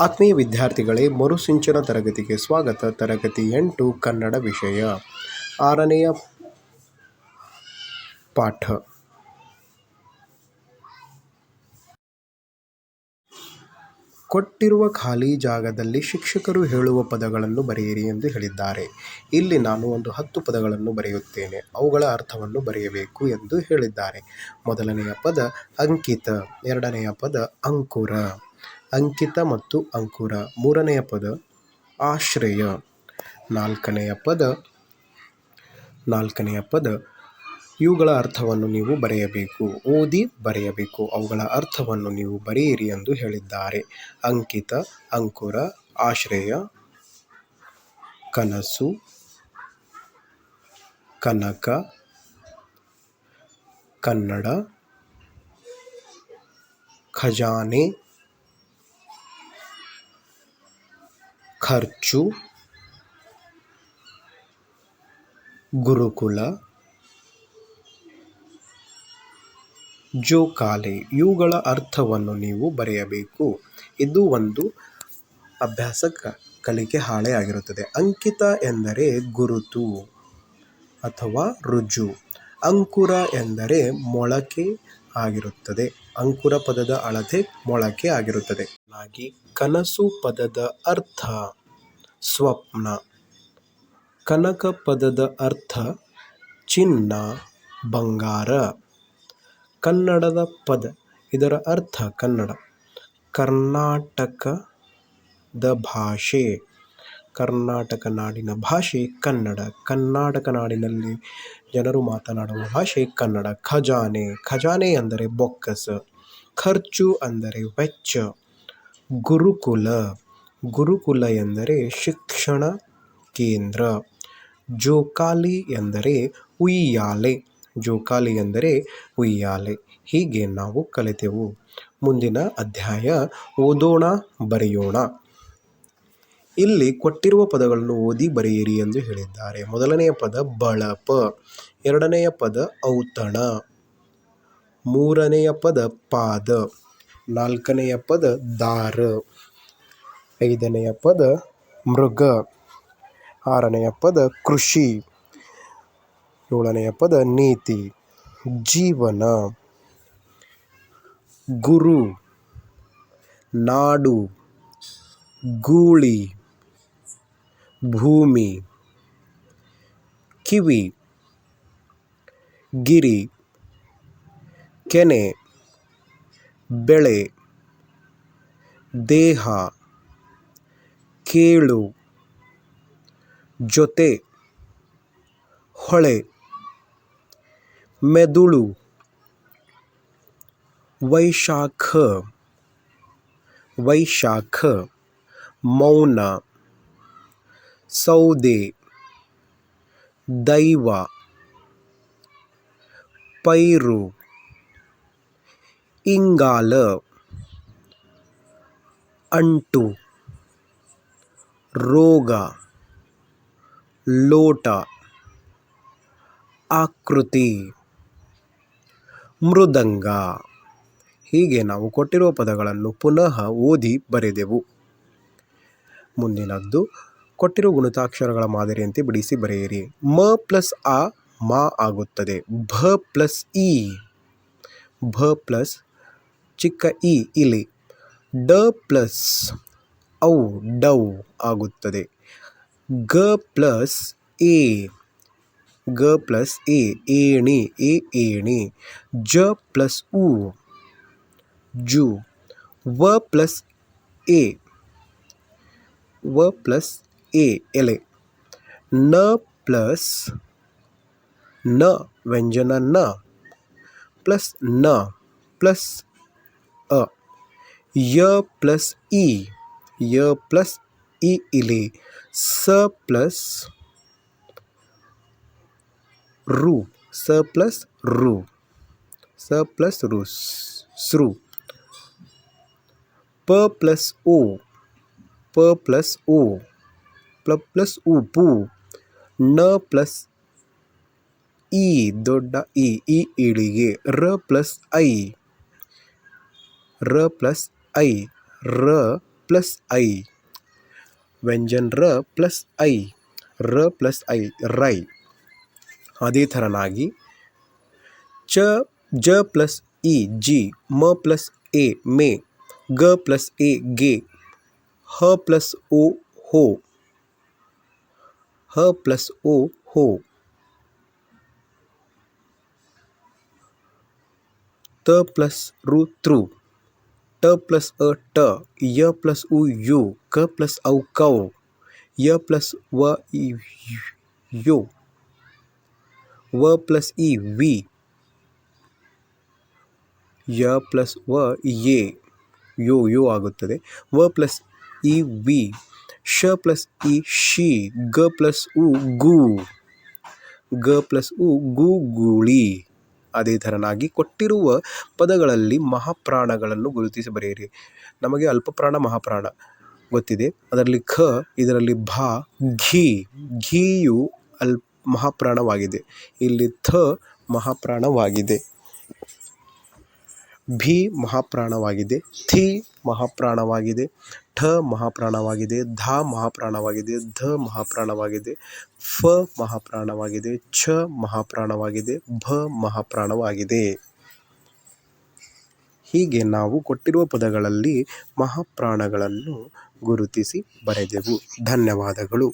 ಆತ್ಮೀಯ ವಿದ್ಯಾರ್ಥಿಗಳೇ, ಮರುಸಿಂಚನ ತರಗತಿಗೆ ಸ್ವಾಗತ. ತರಗತಿ ಎಂಟು, ಕನ್ನಡ ವಿಷಯ. ಆರನೆಯ ಪಾಠ. ಕೊಟ್ಟಿರುವ ಖಾಲಿ ಜಾಗದಲ್ಲಿ ಶಿಕ್ಷಕರು ಹೇಳುವ ಪದಗಳನ್ನು ಬರೆಯಿರಿ ಎಂದು ಹೇಳಿದ್ದಾರೆ. ಇಲ್ಲಿ ನಾನು ಒಂದು ಹತ್ತು ಪದಗಳನ್ನು ಬರೆಯುತ್ತೇನೆ. ಅವುಗಳ ಅರ್ಥವನ್ನು ಬರೆಯಬೇಕು ಎಂದು ಹೇಳಿದ್ದಾರೆ. ಮೊದಲನೆಯ ಪದ ಅಂಕಿತ, ಎರಡನೆಯ ಪದ ಅಂಕುರ. ಅಂಕಿತ ಮತ್ತು ಅಂಕುರ ಮೂರನೆಯ ಪದ ಆಶ್ರಯ. ನಾಲ್ಕನೆಯ ಪದ ನಾಲ್ಕನೆಯ ಪದ ಇವುಗಳ ಅರ್ಥವನ್ನು ನೀವು ಬರೆಯಬೇಕು. ಓದಿ ಬರೆಯಬೇಕು. ಅವುಗಳ ಅರ್ಥವನ್ನು ನೀವು ಬರೆಯಿರಿ ಎಂದು ಹೇಳಿದ್ದಾರೆ. ಅಂಕಿತ, ಅಂಕುರ, ಆಶ್ರಯ, ಕನಸು, ಕನಕ, ಕನ್ನಡ, ಖಜಾನೆ ಖರ್ಚು, ಗುರುಕುಲ, ಜೋಕಾಲೆ ಇವುಗಳ ಅರ್ಥವನ್ನು ನೀವು ಬರೆಯಬೇಕು. ಇದು ಒಂದು ಅಭ್ಯಾಸ ಕಲಿಕೆ ಹಾಳೆ ಆಗಿರುತ್ತದೆ. ಅಂಕಿತ ಎಂದರೆ ಗುರುತು ಅಥವಾ ರುಜು. ಅಂಕುರ ಎಂದರೆ ಮೊಳಕೆ ಆಗಿರುತ್ತದೆ. ಅಂಕುರ ಪದದ ಅಳತೆ ಮೊಳಕೆ ಆಗಿರುತ್ತದೆ. ಹಾಗೆ ಕನಸು ಪದದ ಅರ್ಥ. ಸ್ವಪ್ನ. ಕನಕ ಪದದ ಅರ್ಥ, ಚಿನ್ನ, ಬಂಗಾರ. ಕನ್ನಡದ ಪದ, ಇದರ ಅರ್ಥ ಕನ್ನಡ. ಕರ್ನಾಟಕದ ಭಾಷೆ. ಕರ್ನಾಟಕ ನಾಡಿನ ಭಾಷೆ ಕನ್ನಡ. ಕರ್ನಾಟಕ ನಾಡಿನಲ್ಲಿ ಜನರು ಮಾತನಾಡುವ ಭಾಷೆ ಕನ್ನಡ. ಖಜಾನೆ. ಖಜಾನೆ ಅಂದರೆ ಬೊಕ್ಕಸ. ಖರ್ಚು ಅಂದರೆ ವೆಚ್ಚ. ಗುರುಕುಲ. ಗುರುಕುಲ ಎಂದರೆ ಶಿಕ್ಷಣ ಕೇಂದ್ರ. ಜೋಕಾಲಿ ಎಂದರೆ ಉಯ್ಯಾಲೆ. ಜೋಕಾಲಿ ಎಂದರೆ ಉಯ್ಯಾಲೆ. ಹೀಗೆ ನಾವು ಕಲಿತೆವು. ಮುಂದಿನ ಅಧ್ಯಾಯ ಓದೋಣ, ಬರೆಯೋಣ. ಇಲ್ಲಿ ಕೊಟ್ಟಿರುವ ಪದಗಳನ್ನು ಓದಿ ಬರೆಯಿರಿ ಎಂದು ಹೇಳಿದ್ದಾರೆ. ಮೊದಲನೆಯ ಪದ ಬಳಪ, ಎರಡನೆಯ ಪದ ಔತಣ, ಮೂರನೆಯ ಪದ ಪಾದ. ನಾಲ್ಕನೆಯ ಪದ ದಾರ. ಐದನೆಯ ಪದ ಮೃಗ. ಆರನೆಯ ಪದ ಕೃಷಿ. ಏಳನೆಯ ಪದ ನೀತಿ. ಜೀವನ. ಗುರು. ನಾಡು. ಗೂಳಿ. ಭೂಮಿ. ಕಿವಿ. ಗಿರಿ. ಕೆನೆ. ಬೆಳೆ ದೇಹ ಕೇಳು ಜೊತೆ ಹೊಳೆ ಮೆದುಳು ವೈಶಾಖ ವೈಶಾಖ ಮೌನ ಸೌದೆ ದೈವ ಪೈರು ಇಂಗಾಲ ಅಂಟು, ರೋಗ, ಲೋಟ, ಆಕೃತಿ, ಮೃದಂಗ. ಹೀಗೆ ನಾವು ಕೊಟ್ಟಿರುವ ಪದಗಳನ್ನು ಪುನಃ ಓದಿ ಬರೆದೆವು. ಮುಂದಿನದ್ದು, ಕೊಟ್ಟಿರುವ ಗುಣಿತಾಕ್ಷರಗಳ ಮಾದರಿಯಂತೆ ಬಿಡಿಸಿ ಬರೆಯಿರಿ. ಮ ಪ್ಲಸ್ ಆ, ಮಾ ಆಗುತ್ತದೆ. ಭ ಪ್ಲಸ್ ಇ ಭ ಪ್ಲಸ್ ಚಿಕ್ಕ ಇ ಇಲಿ ಡ ಪ್ಲಸ್ ಔ ಡೌ ಆಗುತ್ತದೆ. ಗ ಪ್ಲಸ್ ಎ. ಗ ಪ್ಲಸ್ ಎ, ಏಣಿ ಎ, ಏಣಿ. ಜ ಪ್ಲಸ್ ಉ. ಜು. ವ ಪ್ಲಸ್ ಎ. ವ ಪ್ಲಸ್ ಎ ಎಲೆ. ನ ಪ್ಲಸ್ನ ವ್ಯಂಜನ ನ. ಪ್ಲಸ್ನ. ಪ್ಲಸ್ ಅ. ಯ ಪ್ಲಸ್ ಇ. ಯ ಪ್ಲಸ್ ಇ ಇಲಿ ಸ ಪ್ಲಸ್ ರು. ಸ ಪ್ಲಸ್ ರು. ಸ ಪ್ಲಸ್ ರು. ಸ್ರು ಪ ಪ್ಲಸ್ ಓ ಪ ಪ್ಲಸ್ ಓ ಪ್ಲ ಪ್ಲಸ್ ಉ ಪು. ನ ಪ್ಲಸ್ ಇ. ದೊಡ್ಡ ಇ. ಇ ಇಳಿಗೆ. ರ ಪ್ಲಸ್ ಐ. ರ ಪ್ಲಸ್ ಐ ರ ಪ್ಲಸ್ ಐ ವ್ಯಂಜನ್ ರ ಪ್ಲಸ್ ಐ ರ ಪ್ಲಸ್ ಐ ರೈ ಅದೇ ಥರನಾಗಿ ಚ, ಜ ಪ್ಲಸ್ ಇ ಜಿ ಮ ಪ್ಲಸ್ ಎ ಮೇ, ಗ ಪ್ಲಸ್ ಎ ಗೆ, ಹ ಪ್ಲಸ್ ಓ ಹೋ. ಹ ಪ್ಲಸ್ ಓ ಹೋ. ತ ಪ್ಲಸ್ ರು, ತ್ರು. ಟ ಪ್ಲಸ್ ಅ ಟ, ಯ ಪ್ಲಸ್ ಉ ಯು, ಕ ಪ್ಲಸ್ ಔ ಕೌ, ಯ ಪ್ಲಸ್ ವ ಇ ಯು, ವ ಪ್ಲಸ್ ಇ ವಿ, ಯ ಪ್ಲಸ್ ವ ಎ ಯೋ ಯೋ ಆಗುತ್ತದೆ. ವ ಪ್ಲಸ್ ಇ ವಿ ಶ ಪ್ಲಸ್ ಇ ಶಿ, ಗ ಪ್ಲಸ್ ಉ ಗು, ಗ ಪ್ಲಸ್ ಉ ಗು ಗೂಳಿ. ಅದೇ ಥರನಾಗಿ ಕೊಟ್ಟಿರುವ ಪದಗಳಲ್ಲಿ ಮಹಾಪ್ರಾಣಗಳನ್ನು ಗುರುತಿಸಿ ಬರೆಯಿರಿ. ನಮಗೆ ಅಲ್ಪಪ್ರಾಣ, ಮಹಾಪ್ರಾಣ ಗೊತ್ತಿದೆ. ಅದರಲ್ಲಿ ಖ, ಇದರಲ್ಲಿ ಭ, ಘಿ. ಘೀಯು ಅಲ್ ಮಹಾಪ್ರಾಣವಾಗಿದೆ. ಇಲ್ಲಿ ಥ, ಮಹಾಪ್ರಾಣವಾಗಿದೆ. ಭಿ, ಮಹಾಪ್ರಾಣವಾಗಿದೆ. ಥಿ, ಮಹಾಪ್ರಾಣವಾಗಿದೆ. ಠ ಮಹಾಪ್ರಾಣವಾಗಿದೆ, ಧ ಮಹಾಪ್ರಾಣವಾಗಿದೆ ಧ ಮಹಾಪ್ರಾಣವಾಗಿದೆ, ಫ ಮಹಾಪ್ರಾಣವಾಗಿದೆ, ಛ ಮಹಾಪ್ರಾಣವಾಗಿದೆ, ಭ ಮಹಾಪ್ರಾಣವಾಗಿದೆ. ಹೀಗೆ ನಾವು ಕೊಟ್ಟಿರುವ ಪದಗಳಲ್ಲಿ ಮಹಾಪ್ರಾಣಗಳನ್ನು ಗುರುತಿಸಿ ಬರೆದೆವು. ಧನ್ಯವಾದಗಳು.